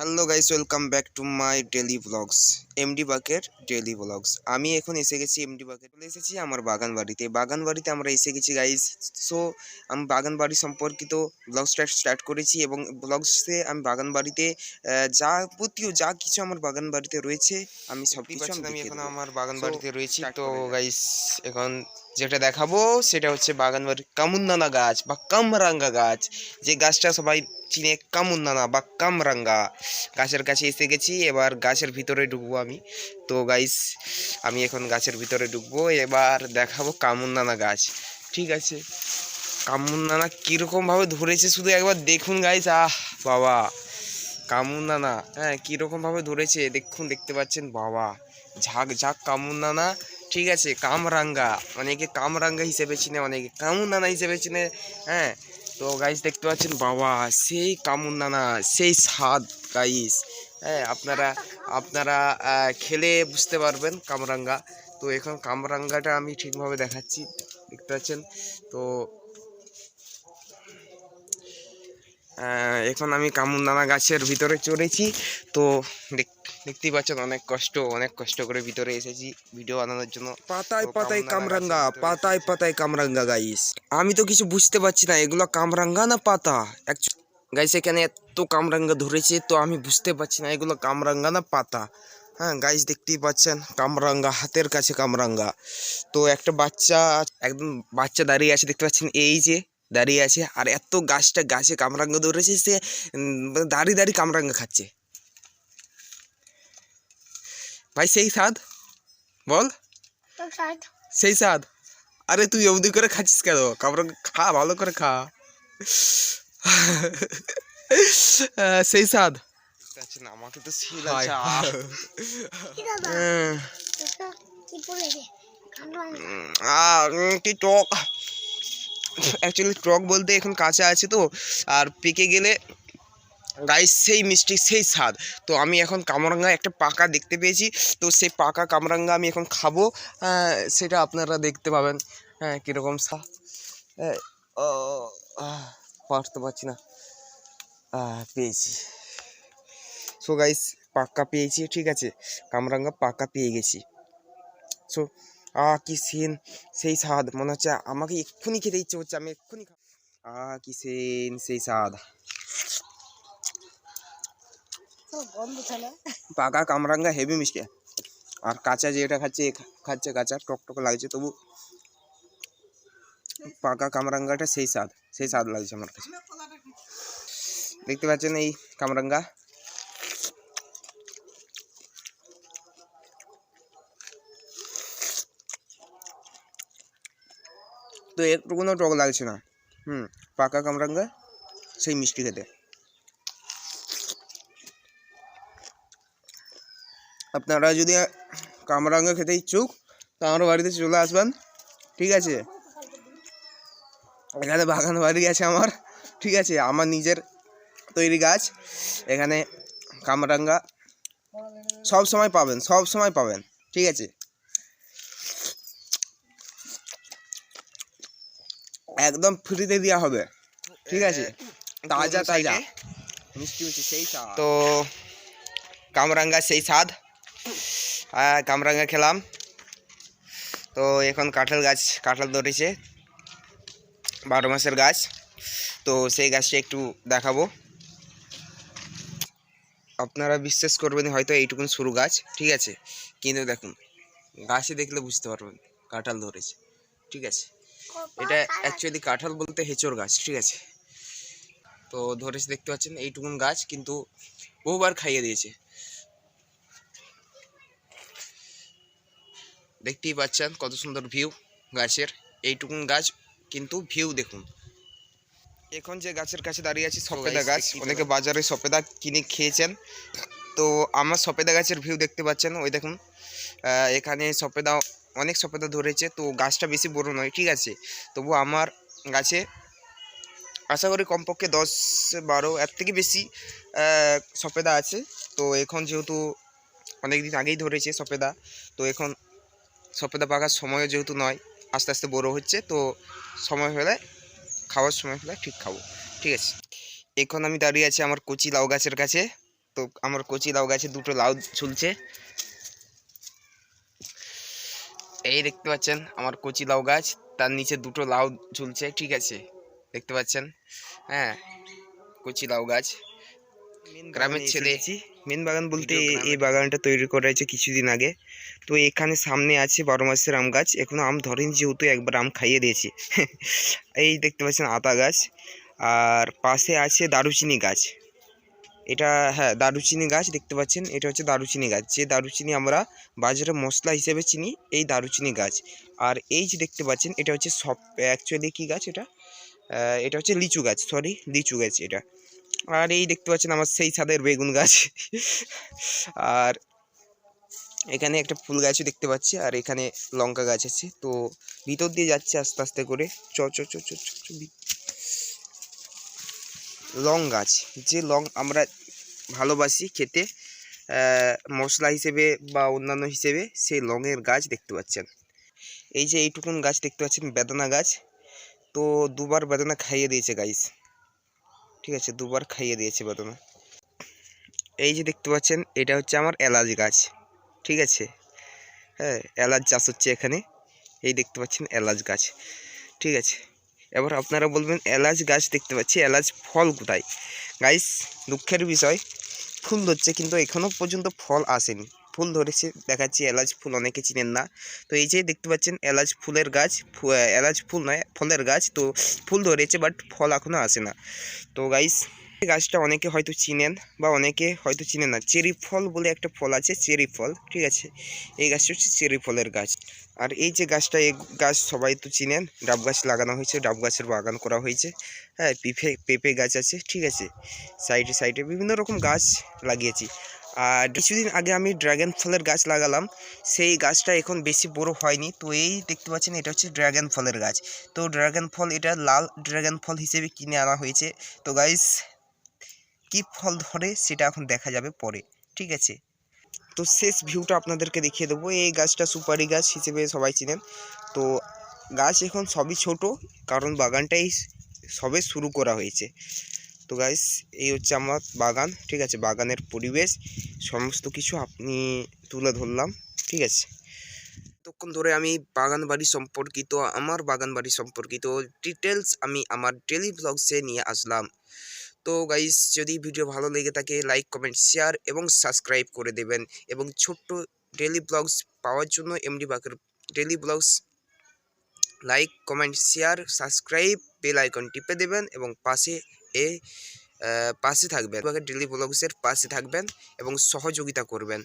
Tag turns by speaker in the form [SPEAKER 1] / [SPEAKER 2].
[SPEAKER 1] Hello guys welcome back to my daily vlogs MD Baker daily vlogs আমি এখন এসে গেছি এমডি বাকে চলে এসেছি আমার বাগান বাড়িতে বাগান বাড়িতে আমরা এসে গেছি গাইস সো আমি বাগান বাড়ি সম্পর্কিত ব্লগ স্টার্ট স্টার্ট করেছি এবং ব্লগসে আমি বাগান বাড়িতে যাবতীয় যা কিছু আমার বাগান বাড়িতে রয়েছে আমি সব কিছু আমি এখন আমার বাগান বাড়িতে রয়েছি। তো গাইস এখন যেটা দেখাবো সেটা হচ্ছে বাগান বাড়ির কামুন্নানা গাছ বা কামরাঙ্গা গাছ। যে গাছটা সবাই চিনে কামুন্নানা বা কামরাঙ্গা। গাছের কাছে এসে গেছি, এবার গাছের ভিতরে ঢুকবো আমি। তো গাইস আমি এখন গাছের ভিতরে ঢুকবো, এবার দেখাবো কামুন্নানা গাছ। ঠিক আছে? কামুন্নানা কীরকমভাবে ধরেছে শুধু একবার দেখুন গাইস আহ বাবা! কামুন্নানা হ্যাঁ কীরকমভাবে ধরেছে, দেখুন, দেখতে পাচ্ছেন, বাবা! ঝাঁক ঝাঁক কামুন্নানা। ঠিক আছে, কামরাঙ্গা। অনেকে কামরাঙ্গা হিসেবে চিনে, অনেকে কামুন্নানা হিসেবে চিনে হ্যাঁ? তো গাইস দেখতে পাচ্ছেন, বাবা, সেই কামুন্নানা, সেই স্বাদ গাইস হ্যাঁ আপনারা আপনারা খেলে বুঝতে পারবেন কামরাঙ্গা। তো এখন কামরাঙ্গাটা আমি ঠিকভাবে দেখাচ্ছি, দেখতে পাচ্ছেন? তো আহ, এখন আমি কামুনদানা গাছের ভিতরে চড়েছি। তো দেখ- দেখতেই পাচ্ছেন অনেক কষ্ট অনেক কষ্ট করে ভিতরে এসেছি ভিডিও বানানোর জন্য।
[SPEAKER 2] পাতায় পাতায়
[SPEAKER 1] কামরাঙ্গা
[SPEAKER 2] পাতায় পাতায় কামরাঙ্গা গাইস
[SPEAKER 1] আমি তো কিছু বুঝতে পারছি না এগুলো কামরাঙ্গা না পাতা? গাইস এখানে এত কামরাঙ্গা ধরেছে তো আমি বুঝতে পারছি না এগুলো কামরাঙ্গা না পাতা? হ্যাঁ গাইস দেখতেই পাচ্ছেন কামরাঙ্গা হাতের কাছে কামরাঙ্গা। তো একটা বাচ্চা একদম বাচ্চা দাঁড়িয়ে আছে দেখতে পাচ্ছেন এই যে দাঁড়িয়ে আছে আর এত গাছটা গাছে কামরাঙ্গা ধরেছে সে দাঁড়িয়ে দাঁড়িয়ে কামরাঙ্গা খাচ্ছে। ভাই সেই স্বাদ? বল। সেই স্বাদ? আরে তুই অবধি করে খাচ্ছিস কেন? কামরাঙ্গা খা ভালো করে খা। সেই স্বাদ? আমাকে তো উম,
[SPEAKER 3] কি
[SPEAKER 1] টক। অ্যাকচুয়ালি টক বলতে এখন কাঁচা আছে তো আর পেকে গেলে গাইস সেই মিষ্টি সেই স্বাদ। তো আমি এখন কামরাঙ্গা একটা পাকা দেখতে পেয়েছি তো সেই পাকা কামরাঙ্গা আমি এখন খাব। আহ, সেটা আপনারা দেখতে পাবেন। হ্যাঁ কীরকম স্বাদ হ্যাঁ, পারতে পারছি না। পেয়েছি। সো গাইস পাক্কা পেয়েছি ঠিক আছে। কামরাঙ্গা পাকা পেয়ে গেছি। সো আ কি সেন? সেই স্বাদ। মনে হচ্ছে আমাকে এক্ষুনি খেতে ইচ্ছে হচ্ছে আমি এক্ষুনি খা- আ কি সেন? সেই স্বাদ। পাকা কামরাঙ্গা হেভি মিষ্টি। আর কাঁচা যেটা খাচ্ছে খাচ্ছে কাঁচা টক টক লাগছে তবু পাকা কামরাঙ্গাটা সেই স্বাদ। সেই স্বাদ লাগছে আমার কাছে। দেখতে পাচ্ছেন এই কামরাঙ্গা? তো একটু কোনো টক লাগছে না। হুম, পাকা কামরাঙ্গা, সেই মিষ্টি খেতে। আপনারা যদি কামরাঙ্গা খেতে ইচ্ছুক, তো আমার বাড়িতে চলে আসবেন, ঠিক আছে? এখানে বাগান বাড়ি আছে আমার, ঠিক আছে? আমার নিজের তৈরি গাছ, এখানে কামরাঙ্গা সব সময় পাবেন, সব সময় পাবেন, ঠিক আছে? একদম ফ্রিতে দেওয়া হবে। ঠিক আছে? তাজা তাজা। মিষ্টি মিষ্টি সেই স্বাদ। তো কামরাঙ্গা সেই স্বাদ। হ্যাঁ কামরাঙ্গা খেলাম। তো এখন কাঁঠাল গাছ কাঁঠাল ধরেছে। বারো মাসের গাছ। তো সেই গাছটা একটু দেখাবো। আপনারা বিশ্বাস করবেন হয়তো এইটুকুন সরু গাছ ঠিক আছে? কিন্তু দেখুন গাছে দেখলে বুঝতে পারবেন কাঁঠাল ধরেছে। ঠিক আছে? এটা অ্যাকচুয়ালি কাঁঠাল বলতে হেঁচোর গাছ ঠিক আছে? তো ধরেছে দেখতে পাচ্ছেন এইটুকুন গাছ কিন্তু বহুবার খাইয়ে দিয়েছে। দেখতেই পাচ্ছেন কত সুন্দর ভিউ গাছের এইটুকুন গাছ কিন্তু ভিউ দেখুন। এখন যে গাছের কাছে দাঁড়িয়ে আছি সপেদা গাছ অনেকে বাজারে সপেদা কিনে খেয়েছেন। তো আমার সপেদা গাছের ভিউ দেখতে পাচ্ছেন ওই দেখুন। আহ, এখানে সপেদা অনেক সপেদা ধরেছে, তো গাছটা বেশি বড় নয়, ঠিক আছে? তবু আমার গাছে আশা করি কমপক্ষে দশ বারো এর থেকে বেশি সপেদা আছে। তো এখন যেহেতু অনেক দিন আগেই ধরেছে সপেদা তো এখন সপেদা পাকার সময়ও যেহেতু নয়, আস্তে আস্তে বড় হচ্ছে, তো সময় হলে খাওয়ার সময় হলে ঠিক খাব, ঠিক আছে? এখন আমি দাঁড়িয়ে আছি আমার কচি লাউ গাছের কাছে,
[SPEAKER 2] তো আমার কচি লাউ গাছে দুটো লাউ ঝুলছে এই দেখতে পাচ্ছেন আমার কচি লাউ গাছ তার নিচে দুটো লাউ ঝুলছে ঠিক আছে দেখতে পাচ্ছেন হ্যাঁ কচি লাউ গাছ। গ্রামের ছেলে
[SPEAKER 1] মেন বাগান বলতে এই বাগানটা তৈরি করা হয়েছে কিছুদিন আগে। তো এখানে সামনে আছে বারো মাসের আম গাছ এখনও আম ধরেনি যেহেতু একবার আম খাইয়ে দিয়েছি। এই দেখতে পাচ্ছেন আতা গাছ আর পাশে আছে দারুচিনি গাছ। এটা হ্যাঁ দারুচিনি গাছ দেখতে পাচ্ছেন এটা হচ্ছে দারুচিনি গাছ যে দারুচিনি আমরা বাজারে মশলা হিসেবে চিনি এই দারুচিনি গাছ আর এই যে দেখতে পাচ্ছেন এটা হচ্ছে সব অ্যাকচুয়ালি কী গাছ এটা এটা হচ্ছে লিচু গাছ সরি লিচু গাছ এটা আর এই দেখতে পাচ্ছেন আমার সেই ছাদের বেগুন গাছ আর এখানে একটা ফুল গাছও দেখতে পাচ্ছি আর এখানে লঙ্কা গাছ আছে তো ভিতর দিয়ে যাচ্ছে আস্তে আস্তে করে চ চ চ চ চ লং গাছ যে লং আমরা ভালোবাসি খেতে মশলা হিসেবে বা অন্যান্য হিসেবে সেই লংয়ের গাছ দেখতে পাচ্ছেন। এই যে এইটুকুন গাছ দেখতে পাচ্ছেন, বেদানা গাছ। তো দুবার বেদানা খাইয়ে দিয়েছে গাইস ঠিক আছে, দুবার খাইয়ে দিয়েছে বেদানা। এই যে দেখতে পাচ্ছেন, এটা হচ্ছে আমার এলাচ গাছ। ঠিক আছে? হ্যাঁ এলাচ চাষ হচ্ছে এখানে। এই দেখতে পাচ্ছেন এলাচ গাছ। ঠিক আছে? এবার আপনারা বলবেন, এলাচ গাছ দেখতে পাচ্ছি, এলাচ ফল কোথায়? গাইস দুঃখের বিষয় ফুল ধরছে, কিন্তু এখনও পর্যন্ত ফল আসেনি। ফুল ধরেছে, দেখাচ্ছি এলাচ ফুল, অনেকে চিনেন না। তো এই যে দেখতে পাচ্ছেন, এলাচ ফুলের গাছ এলাচ ফুল নয়, ফলের গাছ। তো ফুল ধরেছে বাট ফল এখনও আসে না। তো গাইস গাছটা অনেকে হয়তো চিনেন বা অনেকে হয়তো চিনেন না। চেরি ফল বলে একটা ফল আছে, চেরি ফল, ঠিক আছে? এই গাছটা হচ্ছে চেরি ফলের গাছ। আর এই যে গাছটা, এই গাছ সবাই তো চিনেন, ডাব গাছ লাগানো হয়েছে, ডাব গাছের বাগান করা হয়েছে। হ্যাঁ পিঁপে পেঁপে গাছ আছে, ঠিক আছে? সাইডে সাইডে বিভিন্ন রকম গাছ লাগিয়েছি। আর কিছুদিন আগে আমি ড্রাগন ফলের গাছ লাগালাম। সেই গাছটা এখন বেশি বড় হয়নি। তো এই দেখতে পাচ্ছেন, এটা হচ্ছে ড্রাগন ফলের গাছ। তো ড্রাগন ফল, এটা লাল ড্রাগন ফল হিসেবে কিনে আনা হয়েছে। তো গাইস কি ফল ধরে সেটা এখন দেখা যাবে পরে, ঠিক আছে? তো শেষ ভিউটা আপনাদেরকে দেখিয়ে দেবো। এই গাছটা সুপারি গাছ হিসেবে সবাই চিনেন। তো গাছ এখন সবই ছোট, কারণ বাগানটাই সবে শুরু করা হয়েছে। তো গাইস এই হচ্ছে আমার বাগান, ঠিক আছে? বাগানের পরিবেশ, সমস্ত কিছু আপনি তুলে ধরলাম, ঠিক আছে? ততক্ষণ ধরে আমি বাগান বাড়ি সম্পর্কিত, আমার বাগান বাড়ি সম্পর্কিত ডিটেলস আমি আমার ডেলি ব্লগসে নিয়ে আসলাম। তো গাইস যদি ভিডিও ভালো লেগে থাকে লাইক কমেন্ট শেয়ার এবং সাবস্ক্রাইব করে দেবেন। এবং ছোট্ট ডেলি ব্লগস পাওয়ার জন্য MD Baker daily vlogs like comment share subscribe bell icon টিপে দেবেন এবং পাশে এ পাশে থাকবেন। ডেলি ব্লগসের পাশে থাকবেন এবং সহযোগিতা করবেন।